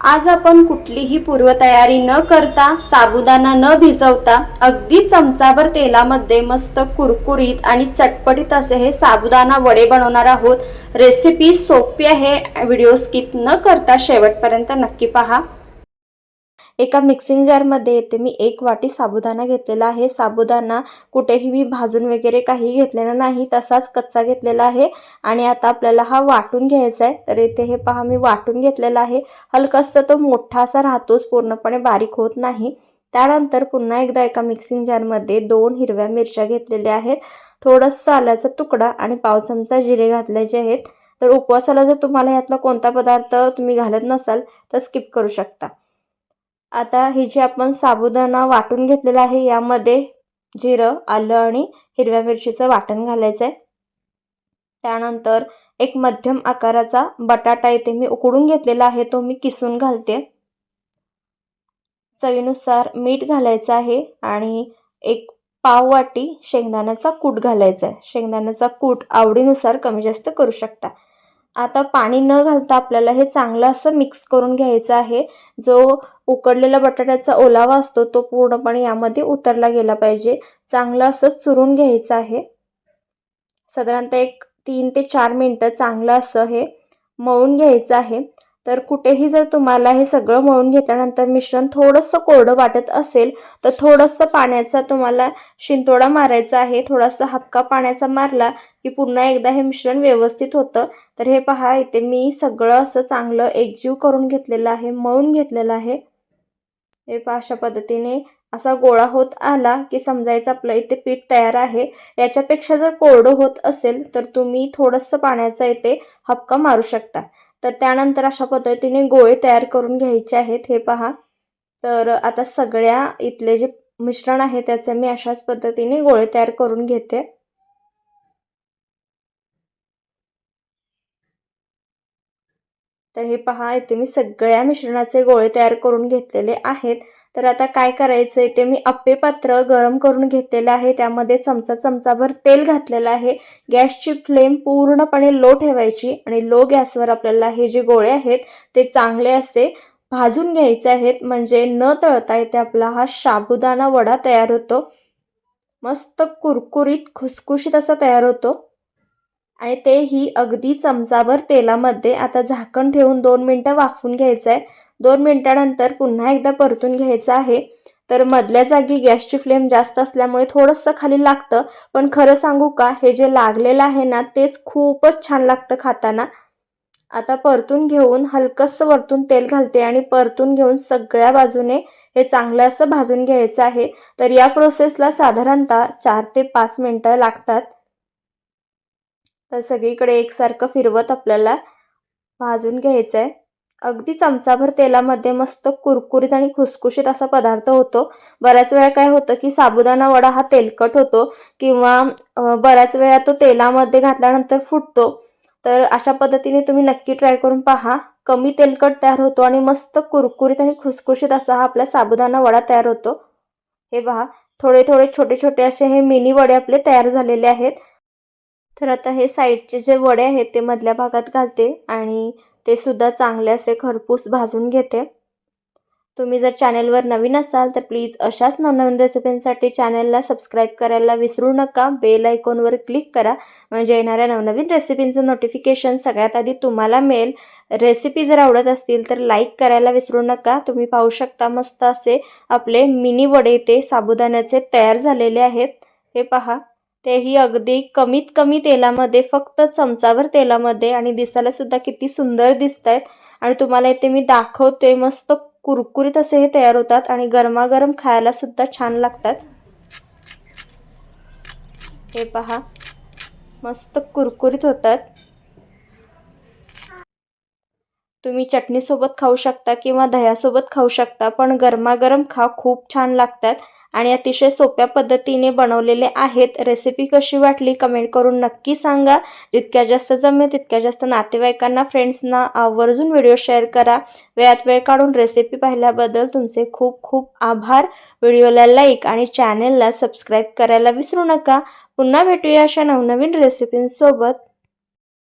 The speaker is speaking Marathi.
आज आपण कुठलीही पूर्वतयारी न करता साबुदाणा न भिजवता अगदी चमचाभर तेलामध्ये मस्त कुरकुरीत आणि चटपटीत असे हे साबुदाणा वडे बनवणार आहोत. रेसिपी सोपी आहे व्हिडिओ स्किप न करता शेवटपर्यंत नक्की पहा. एका मिक्सिंग जारमध्ये येते. मी एक वाटी साबुदाणा घेतलेला आहे. साबुदाणा कुठेही मी भाजून वगैरे काही घेतलेला नाही तसाच कच्चा घेतलेला आहे. आणि आता आपल्याला हा वाटून घ्यायचा आहे. तर इथे हे पहा मी वाटून घेतलेला आहे. हलकासा तो मोठा असा राहतोच पूर्णपणे बारीक होत नाही. त्यानंतर पुन्हा एकदा एका मिक्सिंग जारमध्ये दोन हिरव्या मिरच्या घेतलेल्या आहेत. थोडंसं आल्याचा तुकडा आणि पाव चमचा जिरे घातल्याचे आहेत. तर उपवासाला जर तुम्हाला यातला कोणता पदार्थ तुम्ही घालत नसाल तर स्किप करू शकता. आता हे जे आपण साबुदाणा वाटून घेतलेला आहे यामध्ये जिरं आलं आणि हिरव्या मिरचीचं वाटण घालायचं आहे त्यानंतर एक मध्यम आकाराचा बटाटा इथे मी उकडून घेतलेला आहे तो मी किसून घालते. चवीनुसार मीठ घालायचं आहे आणि एक पाव वाटी शेंगदाण्याचा कूट घालायचा आहे. शेंगदाण्याचा कूट आवडीनुसार कमी जास्त करू शकता. आता पाणी न घालता आपल्याला हे चांगलं असं मिक्स करून घ्यायचं आहे. जो उकडलेला बटाट्याचा ओलावा असतो तो पूर्णपणे यामध्ये उतरला गेला पाहिजे. चांगलं असं चुरून घ्यायचं आहे. साधारणतः एक तीन ते चार मिनटं चांगलं असं हे मळून घ्यायचं आहे. तर कुठेही जर तुम्हाला हे सगळं मळून घेतल्यानंतर मिश्रण थोडंसं कोरडं वाटत असेल तर थोडंसं पाण्याचा तुम्हाला शिंतोडा मारायचा आहे. थोडासा हपका पाण्याचा मारला की पुन्हा एकदा हे मिश्रण व्यवस्थित होतं. तर हे पहा इथे मी सगळं असं चांगलं एकजीव करून घेतलेलं आहे मळून घेतलेलं आहे. हे पहा अशा पद्धतीने असा गोळा होत आला की समजायचं आपलं इथे पीठ तयार आहे. याच्यापेक्षा जर कोरडं होत असेल तर तुम्ही थोडंसं पाण्याचा इथे हपका मारू शकता. तर त्यानंतर अशा पद्धतीने गोळे तयार करून घ्यायचे आहेत हे पहा. तर आता सगळ्या इथले जे मिश्रण आहे त्याचे मी अशाच पद्धतीने गोळे तयार करून घेते. तर हे पहा इथे मी सगळ्या मिश्रणाचे गोळे तयार करून घेतलेले आहेत. तर आता काय करायचं आहे ते मी अप्पे पात्र गरम करून घेतलेलं आहे. त्यामध्ये चमचा चमचाभर तेल घातलेलं आहे. गॅसची फ्लेम पूर्णपणे लो ठेवायची आणि लो गॅसवर आपल्याला हे जे गोळे आहेत ते चांगले असे भाजून घ्यायचे आहेत. म्हणजे न तळता येते आपला हा साबुदाणा वडा तयार होतो. मस्त कुरकुरीत खुसखुशीत असा तयार होतो. आणि तेही अगदी चमचाभर तेलामध्ये आता झाकण ठेवून दोन मिनटं वाफून घ्यायचं आहे दोन मिनटानंतर पुन्हा एकदा परतून घ्यायचं आहे. तर मधल्या जागी गॅसची फ्लेम जास्त असल्यामुळे थोडंसं खाली लागतं. पण खरं सांगू का हे जे लागलेलं आहे ना तेच खूपच छान लागतं खाताना. आता परतून घेऊन हलकंसं वरतून तेल घालते आणि परतून घेऊन सगळ्या बाजूने हे चांगलं असं भाजून घ्यायचं आहे. तर या प्रोसेसला साधारणतः चार ते पाच मिनटं लागतात. तर सगळीकडे एकसारखं फिरवत आपल्याला भाजून घ्यायचं आहे अगदी चमचाभर तेलामध्ये मस्त कुरकुरीत आणि खुसखुशीत असा पदार्थ होतो. बऱ्याच वेळा काय होतं की साबुदाणा वडा हा तेलकट होतो किंवा बऱ्याच वेळा तो तेलामध्ये घातल्यानंतर फुटतो. तर अशा पद्धतीने तुम्ही नक्की ट्राय करून पहा. कमी तेलकट तयार होतो आणि मस्त कुरकुरीत आणि खुसखुशीत असा हा आपला साबुदाणा वडा तयार होतो. हे पहा थोडे थोडे छोटे छोटे असे हे मिनी वडे आपले तयार झालेले आहेत. तर आता हे साईडचे जे वडे आहेत ते मधल्या भागात घालते आणि ते सुद्धा चांगले असे खरपूस भाजून घेते. तुम्ही जर चॅनेलवर नवीन असाल तर प्लीज अशाच नवनवीन रेसिपींसाठी चॅनलला सबस्क्राईब करायला विसरू नका. बेल आयकॉनवर क्लिक करा. म्हणजे येणाऱ्या नवनवीन रेसिपींचं नोटिफिकेशन सगळ्यात आधी तुम्हाला मिळेल. रेसिपी जर आवडत असतील तर लाईक करायला विसरू नका. तुम्ही पाहू शकता मस्त असे आपले मिनी वडे ते साबुदाण्याचे तयार झालेले आहेत. हे पहा. तेही अगदी कमीत कमी तेलामध्ये फक्त चमचाभर तेलामध्ये आणि दिसायला सुद्धा किती सुंदर दिसत आहेत आणि तुम्हाला इथे मी दाखवते मस्त कुरकुरीत असे हे तयार होतात आणि गरमागरम खायला सुद्धा छान लागतात. हे पहा मस्त कुरकुरीत होतात. तुम्ही चटणीसोबत खाऊ शकता किंवा दह्यासोबत खाऊ शकता पण गरमागरम खा खूप छान लागतात. आणि अतिशय सोप्या पद्धतीने बनवलेले आहेत. रेसिपी कशी वाटली कमेंट करून नक्की सांगा. जितक्या जास्त जमेल तितक्या जास्त नातेवाईकांना फ्रेंड्सना आवर्जून व्हिडिओ शेअर करा. वेळात वेळ काढून रेसिपी पाहिल्याबद्दल तुमचे खूप खूप आभार. व्हिडिओला लाईक आणि चॅनेलला सबस्क्राईब करायला विसरू नका. पुन्हा भेटूया अशा नवनवीन रेसिपींसोबत